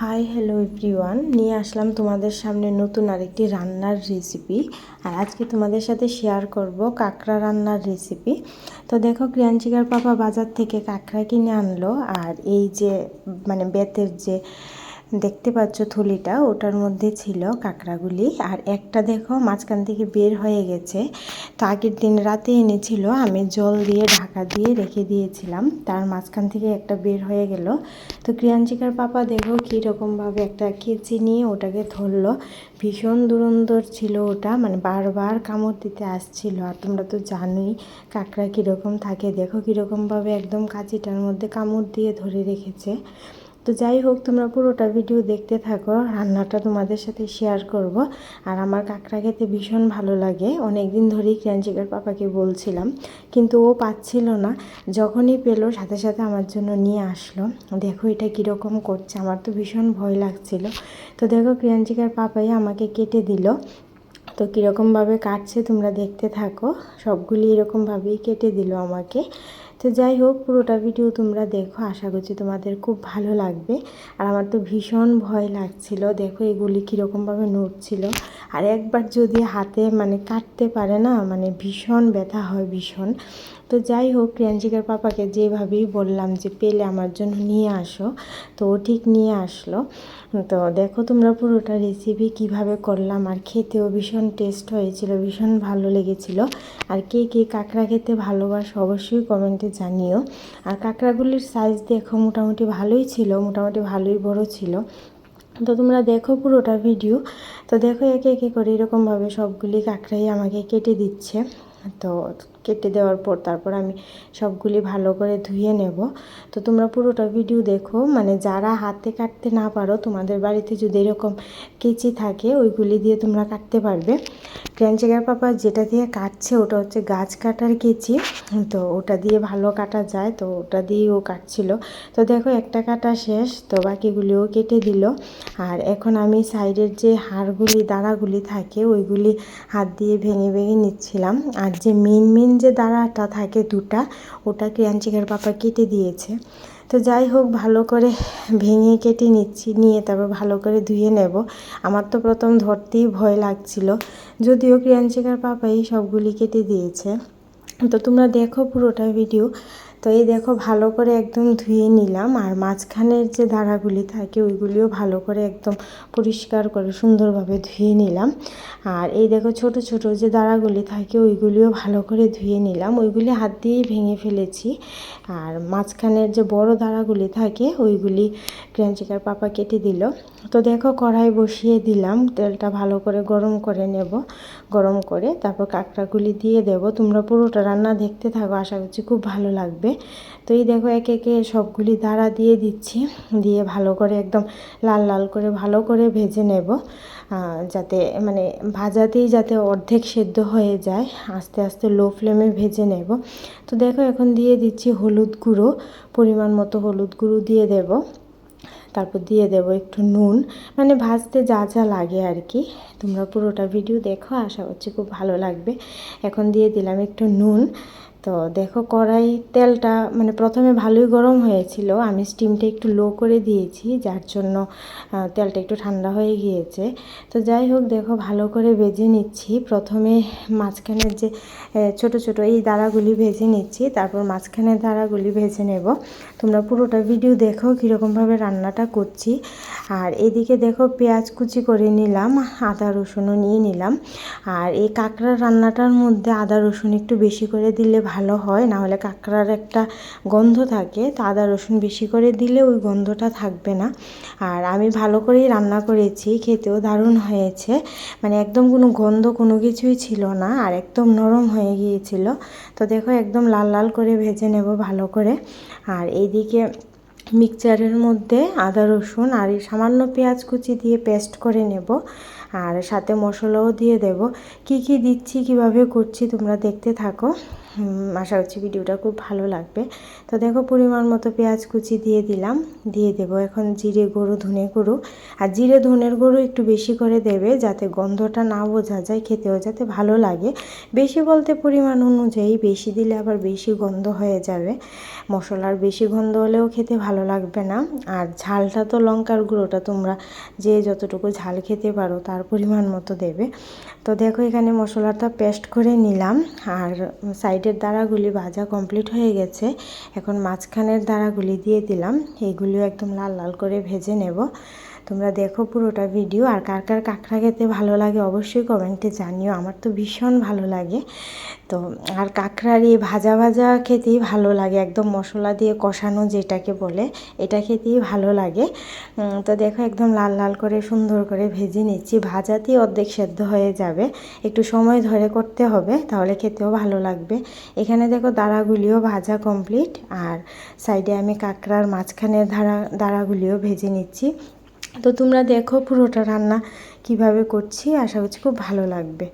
Hi hello everyone নিয়ে আসলাম তোমাদের সামনে নতুন আরেকটি রান্নার রেসিপি আর আজকে তোমাদের সাথে শেয়ার করব কাঁকড়া রান্নার রেসিপি তো দেখো, ক্রিয়াঞ্চিকার পাপা বাজার থেকে কাঁকড়া কিনে আনলো। আর এই যে মানে বেতের যে দেখতে পাচ্ছ থলিটা, ওটার মধ্যে ছিল কাঁকড়াগুলি। আর একটা দেখো, মাঝখান থেকে বের হয়ে গেছে। তো আগের দিন রাতে এনেছিল, আমি জল দিয়ে ঢাকা দিয়ে রেখে দিয়েছিলাম। তার মাঝখান থেকে একটা বের হয়ে গেল। তো ক্রিয়াঞ্চিকার পাপা দেখো কীরকমভাবে একটা কেচি নিয়ে ওটাকে ধরলো। ভীষণ দুরন্দর ছিল ওটা মানে বারবার কামড় দিতে আসছিল। আর তোমরা তো জানোই কাঁকড়া কীরকম থাকে। দেখো কীরকমভাবে একদম কাঁচিটার মধ্যে কামড় দিয়ে ধরে রেখেছে। তো যাই হোক, তোমরা পুরোটা ভিডিও দেখতে থাকো, রান্নাটা তোমাদের সাথে শেয়ার করব। আর আমার কাঁকড়া খেতে ভীষণ ভালো লাগে অনেক দিন ধরেই ক্রাঞ্চিকার পাপাকে বলছিলাম, কিন্তু ও পাচ্ছিল না। যখনই পেল, সাথে সাথে আমার জন্য নিয়ে আসলো। দেখো এটা কীরকম করছে, আমার তো ভীষণ ভয় লাগছিল। তো দেখো ক্রিয়াঞ্চিকার পাপাই আমাকে কেটে দিল। তো কীরকমভাবে কাটছে তোমরা দেখতে থাকো, সবগুলি এরকমভাবেই কেটে দিল আমাকে। তো যাই হোক, পুরোটা ভিডিও তোমরা দেখো। আশা করছি তোমাদের খুব ভালো লাগবে। আর আমার তো ভীষণ ভয় লাগছিল। দেখো এগুলি কীরকমভাবে নড়ছিল। আর একবার যদি হাতে মানে কাটতে পারে না মানে ভীষণ ব্যথা হয়, ভীষণ। তো যাই হোক ক্রিয়াঞ্চিকার পাপাকে যেভাবেই বললাম যে, পেলে আমার জন্য নিয়ে আসো। তো ও ঠিক নিয়ে আসলো। তো দেখো তোমরা পুরোটা রেসিপি কীভাবে করলাম। আর খেতেও ভীষণ টেস্ট হয়েছিল, ভীষণ ভালো লেগেছিল। আর কে কে কাঁকড়া খেতে ভালোবাসো অবশ্যই কমেন্টে জানিও। আর কাঁকড়াগুলির সাইজ দেখো মোটামুটি ভালোই ছিল, মোটামুটি ভালোই বড় ছিল। তো তোমরা দেখো পুরোটা ভিডিও তো দেখো একে একে করে এরকমভাবে সবগুলি কাঁকড়াই আমাকে কেটে দিচ্ছে। তো কেটে দেওয়ার পর তারপর আমি সবগুলি ভালো করে ধুয়ে নেব। তো তোমরা পুরোটা ভিডিও দেখো মানে যারা হাতে কাটতে না পারো, তোমাদের বাড়িতে যদি এরকম কেচি থাকে, ওইগুলি দিয়ে তোমরা কাটতে পারবে। ক্র্যাঞ্চিকার পাপা যেটা দিয়ে কাটছে, ওটা হচ্ছে গাছ কাটার কেচি। তো ওটা দিয়ে ভালো কাটা যায়, তো ওটা দিয়েই ও কাটছিল। তো দেখো, একটা কাটা শেষ, তো বাকিগুলিও কেটে দিল। আর এখন আমি সাইডের যে হাড়গুলি দাঁড়াগুলি থাকে, ওইগুলি হাত দিয়ে ভেঙে ভেঙে নিচ্ছিলাম। আর যে মেন মেন যে দাঁড়াটা থাকে দুটা ওটা ক্রিয়াঞ্চিকার পাপা কেটে দিয়েছে। তো যাই হোক, ভালো করে ভেঙে কেটে নিচ্ছি, নিয়ে তারপর ভালো করে ধুয়ে নেব। আমার তো প্রথম ধরতেই ভয় লাগছিল, যদিও ক্রিয়াঞ্চিকার পাপাই সবগুলি কেটে দিয়েছে। তো তোমরা দেখো পুরোটা ভিডিও তো এই দেখো ভালো করে একদম ধুয়ে নিলাম আর মাঝখানের যে দাঁড়াগুলি থাকে ওইগুলিও ভালো করে একদম পরিষ্কার করে সুন্দরভাবে ধুয়ে নিলাম। আর এই দেখো ছোট ছোট যে দাঁড়াগুলি থাকে ওইগুলিও ভালো করে ধুয়ে নিলাম। ওইগুলি হাত দিয়েই ভেঙে ফেলেছি। আর মাঝখানের যে বড় দাঁড়াগুলি থাকে ওইগুলি ক্রাঞ্চিকার পাপা কেটে দিল। তো দেখো কড়াই বসিয়ে দিলাম, তেলটা ভালো করে গরম করে নেব। গরম করে তারপর কাঁকড়াগুলি দিয়ে দেব। তোমরা পুরোটা রান্না দেখতে থাকো, আশা করছি খুব ভালো লাগবে। তো এই দেখো একে একে সবগুলি দাঁড়া দিয়ে দিচ্ছি, দিয়ে ভালো করে একদম লাল লাল করে ভালো করে ভেজে নেব যাতে মানে ভাজাতেই যাতে অর্ধেক সেদ্ধ হয়ে যায়, আস্তে আস্তে লো ফ্লেমে ভেজে নেব। তো দেখো এখন দিয়ে দিচ্ছি হলুদ গুঁড়ো, পরিমাণ মতো হলুদ গুঁড়ো দিয়ে দেব। তারপর দিয়ে দেব একটু নুন মানে ভাজতে যা যা লাগে আর কি। তোমরা পুরোটা ভিডিও দেখো, আশা করছি খুব ভালো লাগবে। এখন দিয়ে দিলাম একটু নুন তো দেখো কড়াই তেলটা মানে প্রথমে ভালোই গরম হয়েছিল। আমি স্টিমটা একটু লো করে দিয়েছি, যার জন্য তেলটা একটু ঠান্ডা হয়ে গিয়েছে। তো যাই হোক, দেখো ভালো করে ভেজে নিচ্ছি। প্রথমে মাঝখানের যে ছোট ছোট এই দাঁড়াগুলি ভেজে নিচ্ছি, তারপর মাঝখানের দাঁড়াগুলি ভেজে নেব। তোমরা পুরোটা ভিডিও দেখো কীরকমভাবে রান্নাটা করছি। আর এদিকে দেখো পেঁয়াজ কুচি করে নিলাম, আদা রসুনও নিয়ে নিলাম। আর এই কাঁকড়ার রান্নাটার মধ্যে আদা রসুন একটু বেশি করে দিলে ভালো হয় না হলে কাঁকড়ার একটা গন্ধ থাকে, তো আদা, রসুন বেশি করে দিলে ওই গন্ধটা থাকবে না। আর আমি ভালো করেই রান্না করেছি, খেতেও দারুণ হয়েছে। মানে একদম কোনো গন্ধ কোনো কিছুই ছিল না, আর একদম নরম হয়ে গিয়েছিল। তো দেখো একদম লাল লাল করে ভেজে নেব ভালো করে। আর এইদিকে মিক্সচারের মধ্যে আদা, রসুন আর এই সামান্য পেঁয়াজ কুচি দিয়ে পেস্ট করে নেব। আর সাথে মশলাও দিয়ে দেব। কি কি দিচ্ছি, কীভাবে করছি তোমরা দেখতে থাকো। আশা করছি ভিডিওটা খুব ভালো লাগবে। তো দেখো পরিমাণ মতো পেঁয়াজ কুচি দিয়ে দিলাম, দিয়ে দেব এখন জিরে গরু ধনে গরু আর জিরে, ধনের গরু একটু বেশি করে দেবে যাতে গন্ধটা না বোঝা যায়, খেতেও যাতে ভালো লাগে। বেশি বলতে পরিমাণ অনুযায়ী বেশি দিলে আবার বেশি গন্ধ হয়ে যাবে। মশলার বেশি গন্ধ হলেও খেতে ভালো লাগবে না। আর ঝালটা তো লঙ্কার গুঁড়োটা তোমরা যে যতটুকু ঝাল খেতে পারো তার পরিমাণ মতো দেবে। তো দেখো এখানে মশলাটা পেস্ট করে নিলাম। আর সাইডের দাঁড়াগুলি ভাজা কমপ্লিট হয়ে গেছে। এখন মাঝখানের দাঁড়াগুলি দিয়ে দিলাম। এইগুলিও একদম লাল লাল করে ভেজে নেব। তোমরা দেখো পুরোটা ভিডিও আর কার কার কাঁকড়া খেতে ভালো লাগে অবশ্যই কমেন্টে জানিও, আমার তো ভীষণ ভালো লাগে। তো, আর কাঁকড়ার এই ভাজা ভাজা খেতেই ভালো লাগে, একদম মশলা দিয়ে কষানো যেটাকে বলে, এটা খেতেই ভালো লাগে। তো দেখো একদম লাল লাল করে সুন্দর করে ভেজে নিচ্ছি, ভাজাতেই অর্ধেক সেদ্ধ হয়ে যাবে। একটু সময় ধরে করতে হবে, তাহলে খেতেও ভালো লাগবে। এখানে দেখো দাঁড়াগুলিও ভাজা কমপ্লিট আর সাইডে আমি কাঁকড়ার মাঝখানের ধারা দাঁড়াগুলিও ভেজে নিচ্ছি। তো তোমরা দেখো পুরোটা রান্না কীভাবে করছি আশা করছি খুব ভালো লাগবে।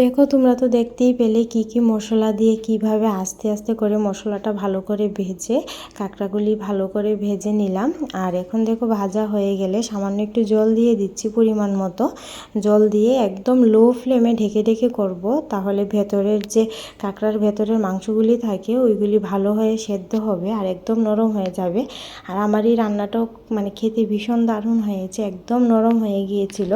দেখো, তোমরা তো দেখতেই পেলে কি কি মশলা দিয়ে কীভাবে আস্তে আস্তে করে মশলাটা ভালো করে ভেজে, কাঁকড়াগুলি ভালো করে ভেজে নিলাম। আর এখন দেখো, ভাজা হয়ে গেলে সামান্য একটু জল দিয়ে দিচ্ছি পরিমাণ মতো। জল দিয়ে একদম লো ফ্লেমে ঢেকে ঢেকে করব। তাহলে ভেতরের যে কাঁকড়ার ভেতরের মাংসগুলি থাকে, ওইগুলি ভালো হয়ে সেদ্ধ হবে আর একদম নরম হয়ে যাবে। আর আমার এই রান্নাটাও মানে খেতে ভীষণ দারুণ হয়েছে, একদম নরম হয়ে গিয়েছিল।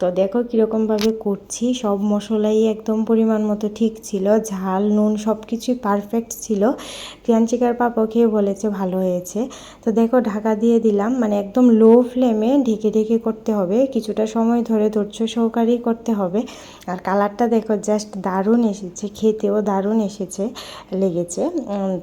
তো দেখো কীরকমভাবে করছি, সব মশলাই একদম পরিমাণ মতো ঠিক ছিল। ঝাল, নুন সব কিছুই পারফেক্ট ছিল ক্রিয়াঞ্চিকার পাপা খেয়ে বলেছে ভালো হয়েছে। তো দেখো, ঢাকা দিয়ে দিলাম। মানে একদম লো ফ্লেমে ঢেকে ঢেকে করতে হবে। কিছুটা সময় ধরে ধৈর্য সহকারেই করতে হবে। আর কালারটা দেখো জাস্ট দারুণ এসেছে। খেতেও দারুণ এসেছে, লেগেছে।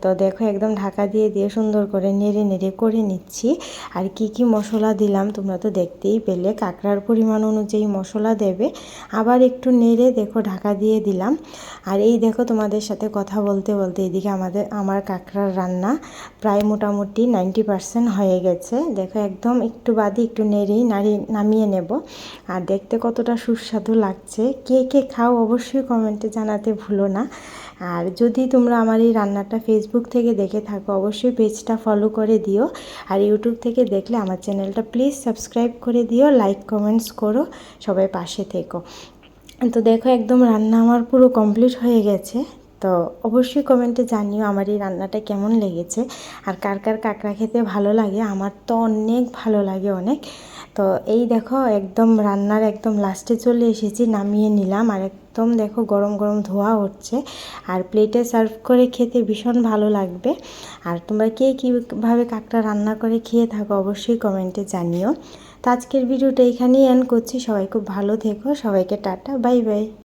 তো দেখো, একদম ঢাকা দিয়ে দিয়ে সুন্দর করে নেড়ে নেড়ে করে নিচ্ছি। আর কি কি মশলা দিলাম তোমরা তো দেখতেই পেলে। কাঁকড়ার পরিমাণ অনুযায়ী মশলা দেবে। আবার একটু নেড়ে দেখো ঢাকা দিয়ে দিলাম। আর এই দেখো তোমাদের সাথে কথা বলতে বলতে এদিকে আমাদের, আমার কাঁকড়ার রান্না প্রায় মোটামুটি নাইনটি পারসেন্ট হয়ে গেছে। দেখো একদম একটু বাদে একটু নেড়েই নাড়ি নামিয়ে নেব। আর দেখতে কতটা সুস্বাদু লাগছে। কে কে খাও অবশ্যই কমেন্টে জানাতে ভুলো না। আর যদি তোমরা আমার এই রান্নাটা ফেসবুক থেকে দেখে থাকো, অবশ্যই পেজটা ফলো করে দিও। আর ইউটিউব থেকে দেখলে আমার চ্যানেলটা প্লিজ সাবস্ক্রাইব করে দিও লাইক কমেন্টস করো, সবাই পাশে থেকো। তো দেখো একদম রান্না আমার পুরো কমপ্লিট হয়ে গেছে। তো অবশ্যই কমেন্টে জানিও আমার এই রান্নাটা কেমন লেগেছে আর কার কার কাঁকড়া খেতে ভালো লাগে। আমার তো অনেক ভালো লাগে অনেক। তো এই দেখো একদম রান্নার একদম লাস্টে চলে এসেছি, নামিয়ে নিলাম আর একদম দেখো গরম গরম ধোয়া হচ্ছে আর প্লেটে সার্ভ করে খেতে ভীষণ ভালো লাগবে। আর তোমরা কে কীভাবে কাঁকড়া রান্না করে খেয়ে থাকো অবশ্যই কমেন্টে জানিও। তো আজকের ভিডিওটা এখানেই এন্ড করছি। সবাই খুব ভালো থেকো। সবাইকে টাটা। Bye bye.